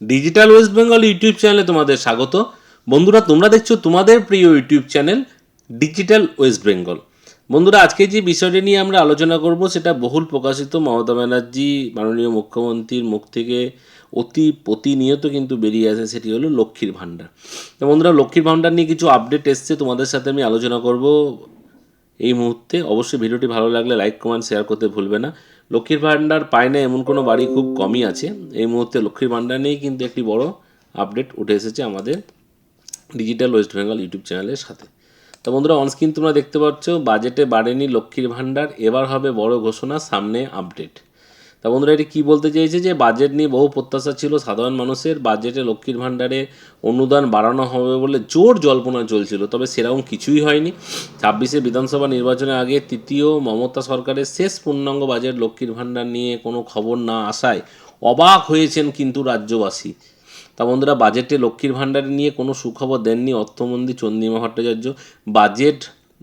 Digital West Bengal YouTube চ্যানেলে তোমাদের স্বাগত। বন্ধুরা, তোমরা দেখছ তোমাদের প্রিয় YouTube channel digital West Bengal বন্ধুরা, আজকে যে বিষয়টি নিয়ে আমরা আলোচনা করব, সেটা বহুল প্রকাশিত। মমতা ব্যানার্জি, মাননীয় মুখ্যমন্ত্রীর মুখ থেকে অতি প্রতিনিয়ত কিন্তু বেরিয়ে আসে, সেটি হলো লক্ষ্মীর ভাণ্ডার। তো বন্ধুরা, লক্ষ্মীর ভাণ্ডার নিয়ে কিছু আপডেট এসছে, তোমাদের সাথে আমি আলোচনা করব। এই মুহূর্তে অবশ্যই ভিডিওটি ভালো লাগলে লাইক কমেন্ট শেয়ার করতে ভুলবে না। লক্ষ্মীর ভাণ্ডার পায় না এমন কোনো বাড়ি খুব কমই আছে। এই মুহূর্তে লক্ষ্মীর ভাণ্ডার নিয়েই কিন্তু একটি বড় আপডেট উঠে এসেছে আমাদের ডিজিটাল ওয়েস্ট বেঙ্গল ইউটিউব চ্যানেলের সাথে। তো বন্ধুরা অনস্ক্রিন তোমরা দেখতে পাচ্ছ বাজেটে বাড়েনি লক্ষ্মীর ভাণ্ডার, এবার হবে বড় ঘোষণা, সামনে আপডেট তা বন্ধুরা এটি কী বলতে চেয়েছে যে বাজেট নিয়ে বহু প্রত্যাশা ছিল সাধারণ মানুষের। বাজেটে লক্ষ্মীর ভাণ্ডারে অনুদান বাড়ানো হবে বলে জোর জল্পনা চলছিল, তবে সেরকম কিছুই হয়নি। ছাব্বিশে বিধানসভা নির্বাচনের আগে তৃতীয় মমতা সরকারের শেষ পূর্ণাঙ্গ বাজেট লক্ষ্মীর ভাণ্ডার নিয়ে কোনো খবর না আসায় অবাক হয়েছেন কিন্তু রাজ্যবাসী। তা বন্ধুরা বাজেটে লক্ষ্মীর ভাণ্ডার নিয়ে কোনো সুখবর দেননি অর্থমন্ত্রী চন্দ্রিমা ভট্টাচার্য। বাজেট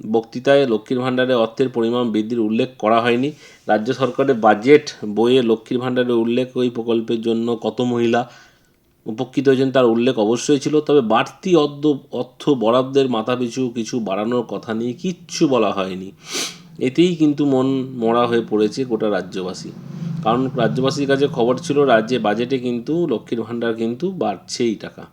বক্তৃতায় লক্ষ্মীর ভাণ্ডারে অর্থের পরিমাণ বৃদ্ধির উল্লেখ করা হয়নি। রাজ্য সরকারের বাজেট বইয়ে লক্ষ্মীর ভাণ্ডারের উল্লেখ ওই প্রকল্পের জন্য কত মহিলা উপকৃত হয়েছেন তার উল্লেখ অবশ্যই ছিল, তবে বাড়তি অর্ধ অর্থ বরাদ্দের মাথাপিছু কিছু বাড়ানোর কথা নিয়ে কিচ্ছু বলা হয়নি। এতেই কিন্তু মন মরা হয়ে পড়েছে গোটা রাজ্যবাসী। কারণ রাজ্যবাসীর কাছে খবর ছিল, রাজ্যে বাজেটে কিন্তু লক্ষ্মীর ভাণ্ডার কিন্তু বাড়ছেই টাকা।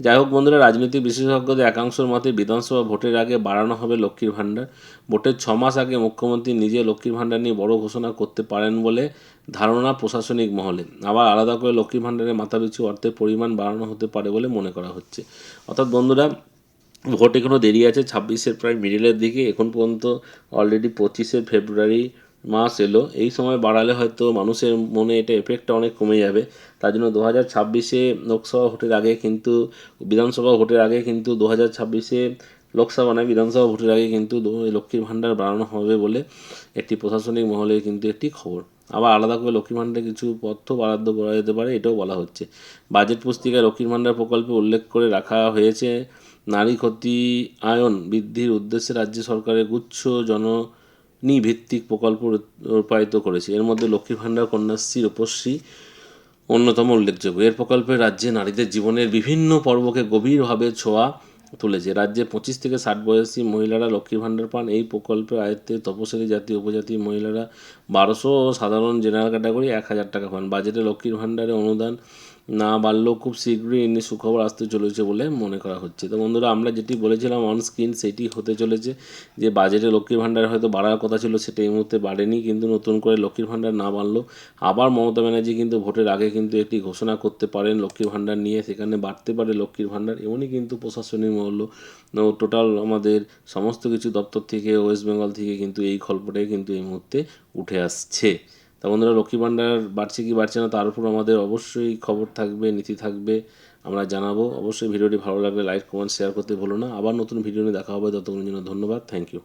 যাই হোক বন্ধুরা, রাজনৈতিক বিশেষজ্ঞদের একাংশের মতে বিধানসভা ভোটের আগে বাড়ানো হবে লক্ষ্মীর ভাণ্ডার। ভোটের ছ মাস আগে মুখ্যমন্ত্রী নিজে লক্ষ্মীর ভাণ্ডার নিয়ে বড় ঘোষণা করতে পারেন বলে ধারণা প্রশাসনিক মহলে। আবার আলাদা করে লক্ষ্মীর ভাণ্ডারের মাথাপিছু অর্থের পরিমাণ বাড়ানো হতে পারে বলে মনে করা হচ্ছে। অর্থাৎ বন্ধুরা, ভোট এখনও দেরি আছে, ছাব্বিশের প্রায় মিডিলের দিকে। এখন পর্যন্ত অলরেডি পঁচিশে ফেব্রুয়ারি মাস এলো, এই সময় বাড়ালে হয়তো মানুষের মনে এটা এফেক্টটা অনেক কমে যাবে। তার জন্য দু হাজার ছাব্বিশে লোকসভা ভোটের আগে কিন্তু, বিধানসভা ভোটের আগে কিন্তু দু হাজার ছাব্বিশে লোকসভা নয়, বিধানসভা ভোটের আগে কিন্তু লক্ষ্মীর ভাণ্ডার বাড়ানো হবে বলে একটি প্রশাসনিক মহলে কিন্তু একটি খবর। আবার আলাদা করে লক্ষ্মীর ভাণ্ডারে কিছু অর্থ বরাদ্দ করা যেতে পারে, এটাও বলা হচ্ছে। বাজেট পুস্তিকায় লক্ষ্মীর ভাণ্ডার প্রকল্পে উল্লেখ করে রাখা হয়েছে, নারী ক্ষতি আয়ন বৃদ্ধির উদ্দেশ্যে রাজ্য সরকারের গুচ্ছ জননী ভিত্তিক প্রকল্প রূপায়িত করেছে। এর মধ্যে লক্ষ্মীর ভাণ্ডার, কন্যাশ্রী, রূপশ্রী অন্যতম উল্লেখযোগ্য। এর প্রকল্পে রাজ্যে নারীদের জীবনের বিভিন্ন পর্বকে গভীরভাবে ছোঁয়া তুলেছে। রাজ্যে পঁচিশ থেকে ষাট বয়সী মহিলারা লক্ষ্মীর ভাণ্ডার পান। এই প্রকল্পে আয়ত্তে তপশিলি জাতি, উপজাতি মহিলারা বারোশো সাধারণ জেনারেল ক্যাটাগরি এক হাজার টাকা পান। বাজেটে লক্ষ্মীর ভাণ্ডারে অনুদান না বাড়লেও খুব শীঘ্রই এনে সুখবর আসতে চলেছে বলে মনে করা হচ্ছে। তো বন্ধুরা, আমরা যেটি বলেছিলাম অন স্ক্রিন সেটি হতে চলেছে যে, বাজেটে লক্ষ্মীর ভাণ্ডার হয়তো বাড়ার কথা ছিল, সেটা এই মুহূর্তে বাড়েনি, কিন্তু নতুন করে লক্ষ্মীর ভাণ্ডার না বাড়লো আবার মমতা ব্যানার্জি কিন্তু ভোটের আগে কিন্তু একটি ঘোষণা করতে পারেন, লক্ষ্মীর ভাণ্ডার নিয়ে সেখানে বাড়তে পারে লক্ষ্মীর ভাণ্ডার, এমনই কিন্তু প্রশাসনিক মহল টোটাল আমাদের সমস্ত কিছু দপ্তর থেকে ওয়েস্ট বেঙ্গল থেকে কিন্তু এই গল্পটাই কিন্তু এই মুহূর্তে উঠে আসছে। তা বন্ধুরা লক্ষ্মী ভাণ্ডার বাড়ছে কি বাড়ছে না, তার উপর আমাদের অবশ্যই খবর থাকবে, নীতি থাকবে, আমরা জানাব। অবশ্যই ভিডিওটি ভালো লাগলে লাইক কমেন্ট শেয়ার করতে ভুলো না। আবার নতুন ভিডিও নিয়ে দেখা হবে, ততক্ষণের জন্য ধন্যবাদ থ্যাংক ইউ